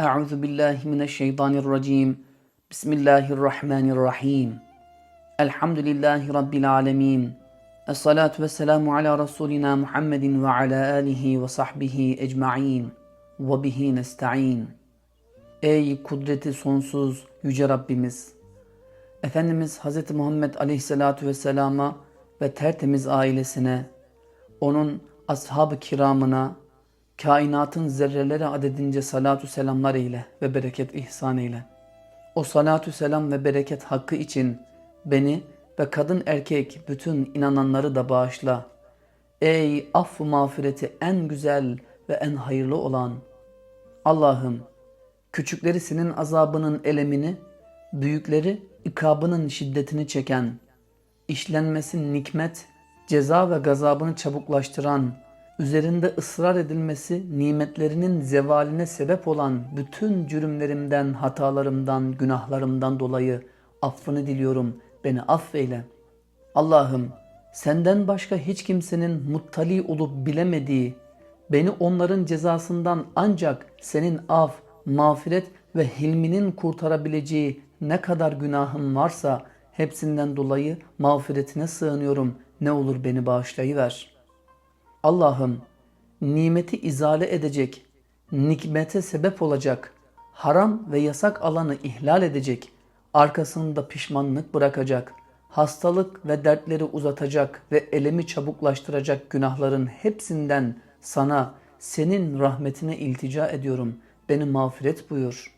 Euzu billahi mineşşeytanirracim. Bismillahirrahmanirrahim. Elhamdülillahi rabbil alamin. Essalatu vesselamu ala rasulina Muhammedin ve ala alihi ve sahbihi ecmaîn. Ve bihi nestaîn. Ey kudreti sonsuz yüce Rabbimiz. Efendimiz Hz. Muhammed Aleyhisselatu vesselama ve tertemiz ailesine, onun ashab-ı kiramına kainatın zerreleri adedince salatu selamlar eyle ve bereket ihsan eyle. O salatu selam ve bereket hakkı için beni ve kadın erkek bütün inananları da bağışla. Ey affı mağfireti en güzel ve en hayırlı olan Allah'ım küçükleri senin azabının elemini, büyükleri ikabının şiddetini çeken, işlenmesi nikmet, ceza ve gazabını çabuklaştıran, üzerinde ısrar edilmesi nimetlerinin zevaline sebep olan bütün cürümlerimden, hatalarımdan, günahlarımdan dolayı affını diliyorum. Beni affeyle. Allah'ım senden başka hiç kimsenin muttali olup bilemediği, beni onların cezasından ancak senin af, mağfiret ve hilminin kurtarabileceği ne kadar günahım varsa hepsinden dolayı mağfiretine sığınıyorum. Ne olur beni bağışlayıver. Allah'ım nimeti izale edecek, nikmete sebep olacak, haram ve yasak alanı ihlal edecek, arkasında pişmanlık bırakacak, hastalık ve dertleri uzatacak ve elemi çabuklaştıracak günahların hepsinden sana, senin rahmetine iltica ediyorum. Beni mağfiret buyur.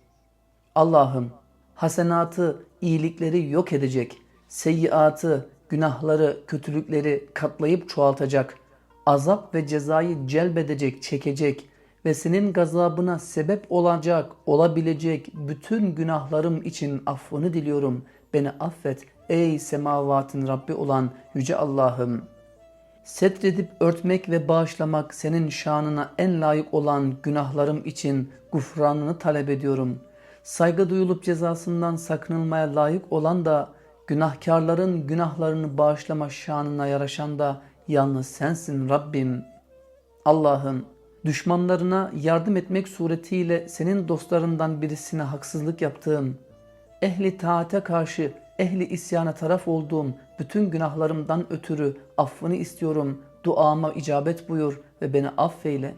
Allah'ım hasenatı, iyilikleri yok edecek, seyyiatı, günahları, kötülükleri katlayıp çoğaltacak, azap ve cezayı celbedecek, çekecek ve senin gazabına sebep olacak, olabilecek bütün günahlarım için affını diliyorum. Beni affet ey semavatın Rabbi olan Yüce Allah'ım. Setredip örtmek ve bağışlamak senin şanına en layık olan günahlarım için gufranını talep ediyorum. Saygı duyulup cezasından sakınılmaya layık olan da günahkarların günahlarını bağışlama şanına yaraşan da yalnız sensin Rabbim. Allah'ım düşmanlarına yardım etmek suretiyle senin dostlarından birisine haksızlık yaptığım, ehli taate karşı ehli isyana taraf olduğum bütün günahlarımdan ötürü affını istiyorum. Duama icabet buyur ve beni affeyle.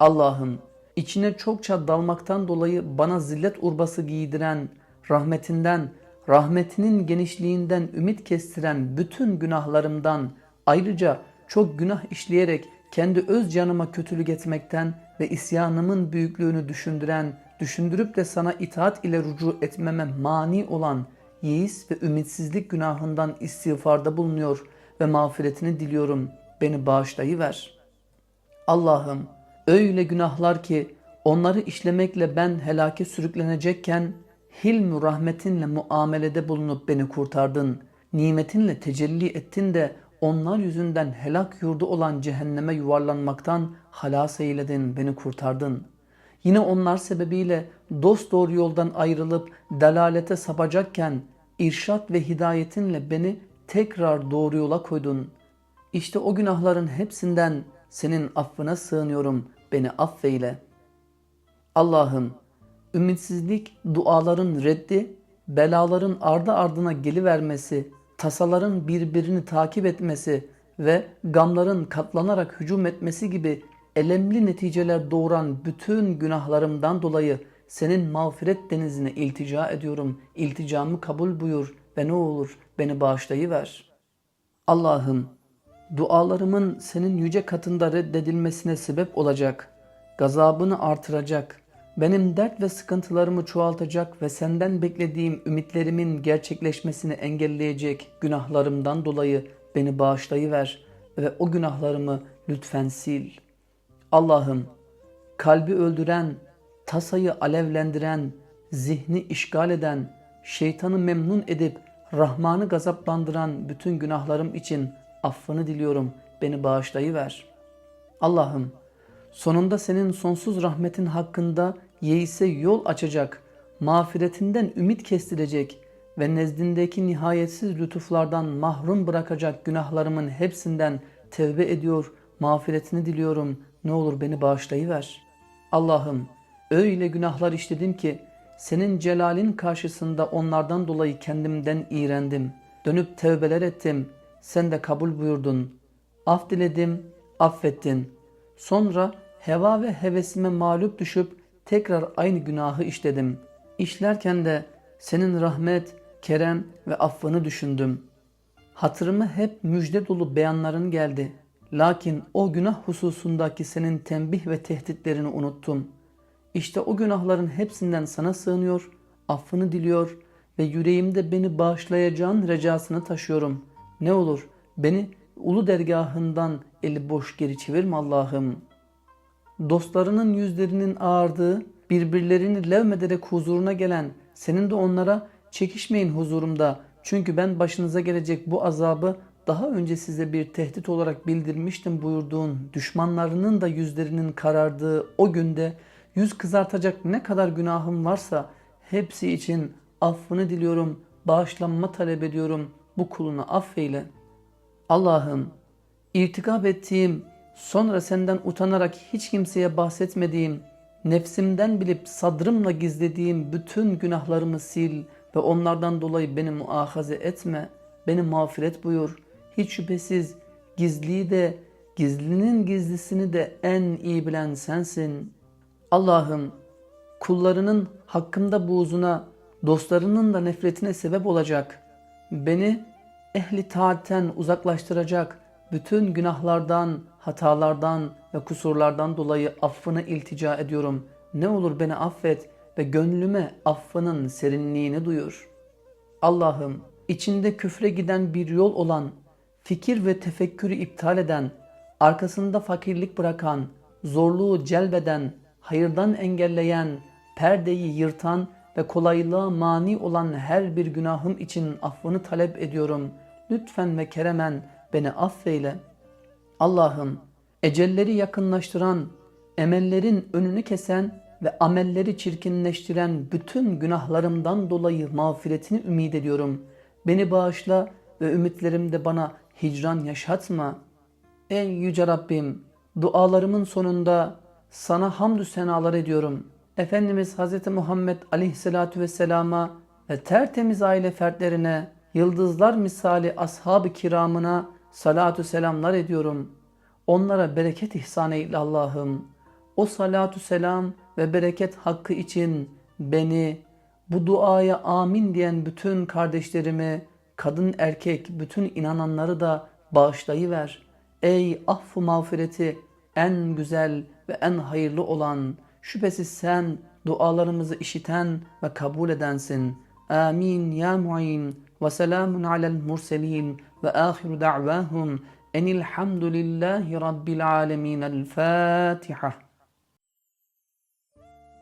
Allah'ım içine çokça dalmaktan dolayı bana zillet urbası giydiren, rahmetinden, rahmetinin genişliğinden ümit kestiren bütün günahlarımdan, ayrıca çok günah işleyerek kendi öz canıma kötülük etmekten ve isyanımın büyüklüğünü düşündüren, düşündürüp de sana itaat ile rucu etmeme mani olan yeis ve ümitsizlik günahından istiğfarda bulunuyor ve mağfiretini diliyorum. Beni bağışlayıver. Allah'ım öyle günahlar ki onları işlemekle ben helake sürüklenecekken hilm rahmetinle muamelede bulunup beni kurtardın. Nimetinle tecelli ettin de onlar yüzünden helak yurdu olan cehenneme yuvarlanmaktan halas eyledin, beni kurtardın. Yine onlar sebebiyle dost doğru yoldan ayrılıp delalete sapacakken irşat ve hidayetinle beni tekrar doğru yola koydun. İşte o günahların hepsinden senin affına sığınıyorum. Beni affeyle. Allah'ım ümitsizlik duaların reddi, belaların ardı ardına gelivermesi, tasaların birbirini takip etmesi ve gamların katlanarak hücum etmesi gibi elemli neticeler doğuran bütün günahlarımdan dolayı senin mağfiret denizine iltica ediyorum. İlticamı kabul buyur ve ne olur beni bağışlayıver. Allah'ım dualarımın senin yüce katında reddedilmesine sebep olacak, gazabını artıracak, benim dert ve sıkıntılarımı çoğaltacak ve senden beklediğim ümitlerimin gerçekleşmesini engelleyecek günahlarımdan dolayı beni bağışlayıver ve o günahlarımı lütfen sil. Allah'ım kalbi öldüren, tasayı alevlendiren, zihni işgal eden, şeytanı memnun edip Rahman'ı gazaplandıran bütün günahlarım için affını diliyorum. Beni bağışlayıver. Allah'ım sonunda senin sonsuz rahmetin hakkında yeise yol açacak, mağfiretinden ümit kestirecek ve nezdindeki nihayetsiz lütuflardan mahrum bırakacak günahlarımın hepsinden tevbe ediyor, mağfiretini diliyorum. Ne olur beni bağışlayıver. Allah'ım öyle günahlar işledim ki senin celalin karşısında onlardan dolayı kendimden iğrendim. Dönüp tevbeler ettim. Sen de kabul buyurdun. Af diledim, affettin. Sonra heva ve hevesime mağlup düşüp tekrar aynı günahı işledim. İşlerken de senin rahmet, kerem ve affını düşündüm. Hatırıma hep müjde dolu beyanların geldi. Lakin o günah hususundaki senin tembih ve tehditlerini unuttum. İşte o günahların hepsinden sana sığınıyor, affını diliyor ve yüreğimde beni bağışlayacağın recasını taşıyorum. Ne olur beni ulu dergahından eli boş geri çevirme Allah'ım. Dostlarının yüzlerinin ağardığı, birbirlerini levmederek huzuruna gelen, senin de onlara çekişmeyin huzurumda çünkü ben başınıza gelecek bu azabı daha önce size bir tehdit olarak bildirmiştim buyurduğun düşmanlarının da yüzlerinin karardığı o günde yüz kızartacak ne kadar günahım varsa hepsi için affını diliyorum, bağışlanma talep ediyorum. Bu kulunu affeyle. Allah'ım irtikap ettiğim, sonra senden utanarak hiç kimseye bahsetmediğim, nefsimden bilip sadrımla gizlediğim bütün günahlarımı sil ve onlardan dolayı beni muahaze etme, beni mağfiret buyur. Hiç şüphesiz gizliyi de, gizlinin gizlisini de en iyi bilen sensin. Allah'ım kullarının hakkımda buğzuna, dostlarının da nefretine sebep olacak. Beni ehli taatten uzaklaştıracak bütün günahlardan, hatalardan ve kusurlardan dolayı affını iltica ediyorum. Ne olur beni affet ve gönlüme affının serinliğini duyur. Allah'ım içinde küfre giden bir yol olan, fikir ve tefekkürü iptal eden, arkasında fakirlik bırakan, zorluğu celbeden, hayırdan engelleyen, perdeyi yırtan ve kolaylığa mani olan her bir günahım için affını talep ediyorum. Lütfen ve keremen beni affeyle. Allah'ım ecelleri yakınlaştıran, emellerin önünü kesen ve amelleri çirkinleştiren bütün günahlarımdan dolayı mağfiretini ümit ediyorum. Beni bağışla ve ümitlerimde bana hicran yaşatma. Ey yüce Rabbim, dualarımın sonunda sana hamdü senalar ediyorum. Efendimiz Hz. Muhammed aleyhissalatu vesselama ve tertemiz aile fertlerine, yıldızlar misali ashab-ı kiramına salatu selamlar ediyorum. Onlara bereket ihsan eyle Allah'ım. O salatu selam ve bereket hakkı için beni, bu duaya amin diyen bütün kardeşlerimi, kadın erkek bütün inananları da bağışlayıver. Ey affu mağfireti en güzel ve en hayırlı olan, şüphesiz sen dualarımızı işiten ve kabul edensin. Amin ya mu'in وسلام على المرسلين وآخر دعواهم أن الحمد لله رب العالمين الفاتحة.